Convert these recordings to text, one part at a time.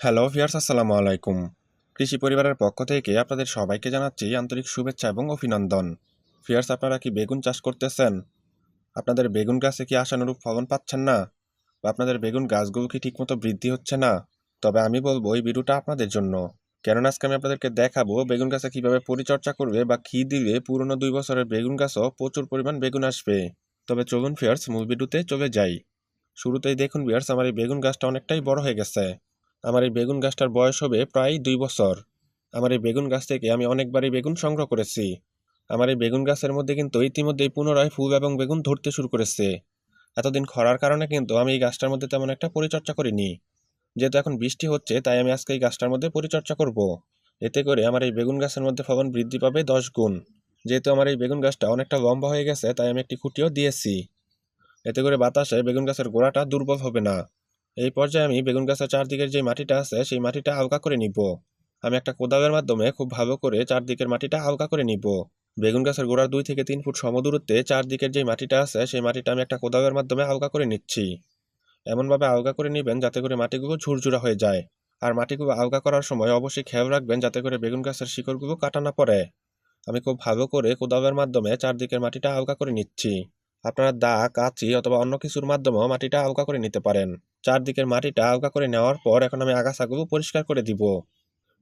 Hello viewers আসসালামু আলাইকুম। কৃষি পরিবারের পক্ষ থেকে আপনাদের সবাইকে জানাচ্ছি আন্তরিক শুভেচ্ছা এবং অভিনন্দন। ভিয়ার্স আপনারা কি বেগুন চাষ করতেছেন? আপনাদের বেগুন গাছে কি আশানুরূপ ফলন পাচ্ছেন না? বা আপনাদের বেগুন গাছগুলো কি ঠিকমতো বৃদ্ধি হচ্ছে না? তবে আমি বলব এই ভিডিওটা আপনাদের জন্য। কেননা আজকে আমি আপনাদেরকে দেখাবো বেগুন গাছে কীভাবে পরিচর্যা করবে বা কি দিলে পুরনো দুই বছরের বেগুন গাছও প্রচুর পরিমাণ বেগুন আসবে। তবে চলুন ফিয়ার্স মূল ভিডিওতে চলে যাই। শুরুতেই দেখুন ভিয়ার্স আমার এই বেগুন গাছটা অনেকটাই বড় হয়ে গেছে। আমার এই বেগুন গাছটার বয়স হবে প্রায় দুই বছর। আমার এই বেগুন গাছ থেকে আমি অনেকবারই বেগুন সংগ্রহ করেছি। আমার এই বেগুন গাছের মধ্যে কিন্তু ইতিমধ্যেই পুনরায় ফুল এবং বেগুন ধরতে শুরু করেছে। এতদিন খরার কারণে কিন্তু আমি এই গাছটার মধ্যে তেমন একটা পরিচর্যা করিনি। যেহেতু এখন বৃষ্টি হচ্ছে, তাই আমি আজকে এই গাছটার মধ্যে পরিচর্যা করব। এতে করে আমার এই বেগুন গাছের মধ্যে ফলন বৃদ্ধি পাবে দশ গুণ। যেহেতু আমার এই বেগুন গাছটা অনেকটা লম্বা হয়ে গেছে, তাই আমি একটি খুঁটিও দিয়েছি। এতে করে বাতাসে বেগুন গাছের গোড়াটা দুর্বল হবে না। এই পর্যায়ে আমি বেগুন গাছের চারদিকের যে মাটিটা আছে, সেই মাটিটা হালকা করে নিব। আমি একটা কোদালের মাধ্যমে খুব ভালো করে চারদিকের মাটিটা হালকা করে নিব। বেগুন গাছের গোড়ার দুই থেকে তিন ফুট সমদূরত্বে চারদিকের যে মাটিটা আছে, সেই মাটিটা আমি একটা কোদালের মাধ্যমে হালকা করে নিচ্ছি। এমনভাবে আলগা করে নেবেন যাতে করে মাটিগুলো ঝুরঝুরা হয়ে যায়। আর মাটিগুলো আলগা করার সময় অবশ্যই খেয়াল রাখবেন যাতে করে বেগুন গাছের শিকড়গুলো কাটা না পড়ে। আমি খুব ভালো করে কোদালের মাধ্যমে চারদিকের মাটিটা আলগা করে নিচ্ছি। আপনারা দা, কাঁচি অথবা অন্য কিছুর মাধ্যমেও মাটিটা আলগা করে নিতে পারেন। চারদিকের মাটিটা আলগা করে নেওয়ার পর এখন আমি আগাছাগুলো পরিষ্কার করে দিব।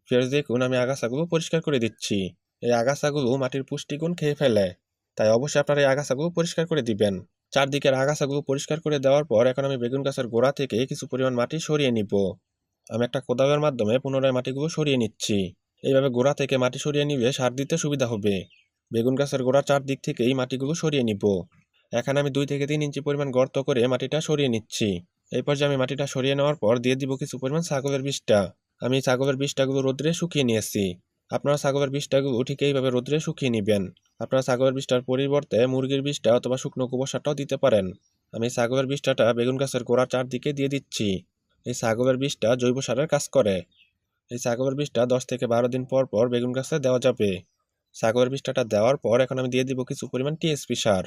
ফের দেখুন, আমি আগাছাগুলো পরিষ্কার করে দিচ্ছি। এই আগাছাগুলো মাটির পুষ্টিগুণ খেয়ে ফেলে। তাই অবশ্যই আপনারা এই আগাছাগুলো পরিষ্কার করে দিবেন। চারদিকের আগাছাগুলো পরিষ্কার করে দেওয়ার পর এখন আমি বেগুন গাছের গোড়া থেকে কিছু পরিমাণ মাটি সরিয়ে নিব। আমি একটা কোদালের মাধ্যমে পুনরায় মাটিগুলো সরিয়ে নিচ্ছি। এইভাবে গোড়া থেকে মাটি সরিয়ে নিলে সার দিতে সুবিধা হবে। বেগুন গাছের গোড়া চারদিক থেকেই মাটিগুলো সরিয়ে নিব। এখানে আমি দুই থেকে তিন ইঞ্চি পরিমাণ গর্ত করে মাটিটা সরিয়ে নিচ্ছি। এই পর্যায়ে আমি মাটিটা সরিয়ে নেওয়ার পর দিয়ে দিব কিছু পরিমাণ ছাগলের বিষটা। আমি ছাগলের বিষটাগুলো রোদ্রে শুকিয়ে নিয়েছি। আপনারা ছাগলের বিষটাগুলো ঠিক এইভাবে রোদ্রে শুকিয়ে নেবেন। আপনারা ছাগলের বিষটার পরিবর্তে মুরগির বিষটা অথবা শুকনো গোবর সারটাও দিতে পারেন। আমি ছাগলের বিষটাটা বেগুন গাছের গোড়ার চারদিকে দিয়ে দিচ্ছি। এই ছাগলের বিষটা জৈব সারের কাজ করে। এই ছাগলের বিষটা দশ থেকে বারো দিন পর পর বেগুন গাছে দেওয়া যাবে। ছাগলের বিষটাটা দেওয়ার পর এখন আমি দিয়ে দিব কিছু পরিমাণ টিএসপি সার।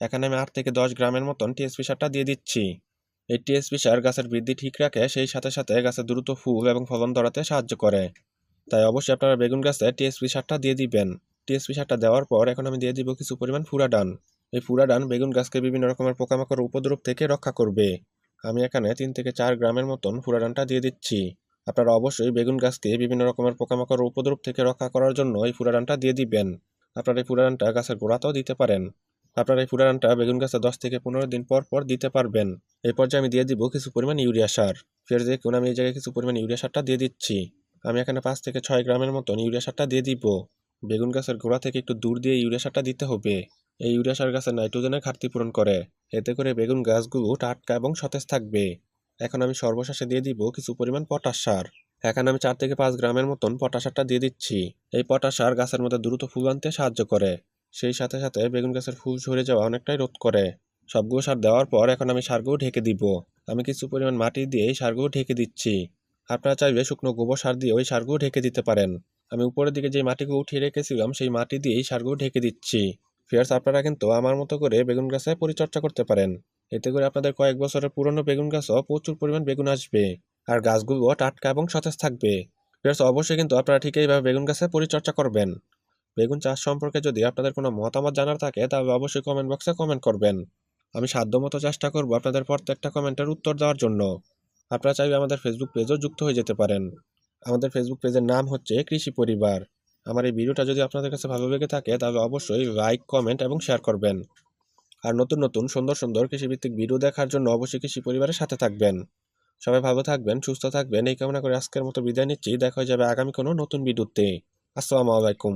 এখানে আমি আট থেকে দশ গ্রামের মতন টিএসপি সারটা দিয়ে দিচ্ছি। এই টিএসপি সার গাছের বৃদ্ধি ঠিক রাখে, সেই সাথে সাথে গাছের দ্রুত ফুল এবং ফলন ধরাতে সাহায্য করে। তাই অবশ্যই আপনারা বেগুন গাছে টিএসপি সারটা দিয়ে দিবেন। টিএসপি সারটা দেওয়ার পর এখন আমি দিয়ে দিব কিছু পরিমাণ ফুরাডান। এই ফুরাডান বেগুন গাছকে বিভিন্ন রকমের পোকামাকড় উপদ্রব থেকে রক্ষা করবে। আমি এখানে তিন থেকে চার গ্রামের মতন ফুরাডানটা দিয়ে দিচ্ছি। আপনারা অবশ্যই বেগুন গাছকে বিভিন্ন রকমের পোকামাকড় উপদ্রব থেকে রক্ষা করার জন্য এই ফুরাডানটা দিয়ে দিবেন। আপনারা এই ফুরাডানটা গাছের গোড়াতেও দিতে পারেন। আপনারা এই ফুরাডানটা বেগুন গাছে দশ থেকে পনেরো দিন পর পর দিতে পারবেন। এই পর্যায়ে আমি দিয়ে দিব কিছু পরিমাণ ইউরিয়া সার। ফের দেখুন আমি এই জায়গায় কিছু পরিমাণ ইউরিয়া সারটা দিয়ে দিচ্ছি। আমি এখানে পাঁচ থেকে ছয় গ্রামের মতন ইউরিয়া সারটা দিয়ে দিব। বেগুন গাছের গোড়া থেকে একটু দূর দিয়ে ইউরিয়া সারটা দিতে হবে। এই ইউরিয়া সার গাছের নাইট্রোজেনের ঘাটতি পূরণ করে। এতে করে বেগুন গাছগুলো টাটকা এবং সতেজ থাকবে। এখন আমি সর্বশেষে দিয়ে দিব কিছু পরিমাণ পটাশ সার। এখানে আমি চার থেকে পাঁচ গ্রামের মতন পটাশ সারটা দিয়ে দিচ্ছি। এই পটাশ সার গাছের মধ্যে দ্রুত ফুল আনতে সাহায্য করে। সেই সাথে সাথে বেগুন গাছের ফুল ঝরে যাওয়া অনেকটাই রোধ করে। সবগুলো সার দেওয়ার পর এখন আমি সারগুলো ঢেকে দিব। আমি কিছু পরিমাণ মাটি দিয়ে সারগুলো ঢেকে দিচ্ছি। আপনারা চাইলে শুকনো গোবর সার দিয়ে ওই সারগুলো ঢেকে দিতে পারেন। আমি উপরের দিকে যে মাটিগুলো উঠিয়ে রেখেছিলাম, সেই মাটি দিয়ে এই সারগুলো ঢেকে দিচ্ছি। ফিয়ার্স আপনারা কিন্তু আমার মতো করে বেগুন গাছে পরিচর্যা করতে পারেন। এতে করে আপনাদের কয়েক বছরের পুরনো বেগুন গাছও প্রচুর পরিমাণ বেগুন আসবে। আর গাছগুলো টাটকা এবং সতেজ থাকবে। ফিয়ার্স অবশ্যই কিন্তু আপনারা ঠিক এইভাবে বেগুন গাছে পরিচর্যা করবেন। বেগুন চাষ সম্পর্কে যদি আপনাদের কোনো মতামত জানার থাকে, তাহলে অবশ্যই কমেন্ট বক্সে কমেন্ট করবেন। আমি সাধ্যমতো চেষ্টা করব আপনাদের প্রত্যেকটা কমেন্টের উত্তর দেওয়ার জন্য। আপনারা চাইলে আমাদের ফেসবুক পেজও যুক্ত হয়ে যেতে পারেন। আমাদের ফেসবুক পেজের নাম হচ্ছে কৃষি পরিবার। আমার এই ভিডিওটা যদি আপনাদের কাছে ভালো লেগে থাকে, তাহলে অবশ্যই লাইক কমেন্ট এবং শেয়ার করবেন। আর নতুন নতুন, সুন্দর সুন্দর কৃষিভিত্তিক ভিডিও দেখার জন্য অবশ্যই কৃষি পরিবারের সাথে থাকবেন। সবাই ভালো থাকবেন, সুস্থ থাকবেন। এই কামনা করে আজকের মতো বিদায় নিচ্ছি। দেখা হয়ে যাবে আগামী কোনো নতুন ভিডিওতে আসসালামু আলাইকুম।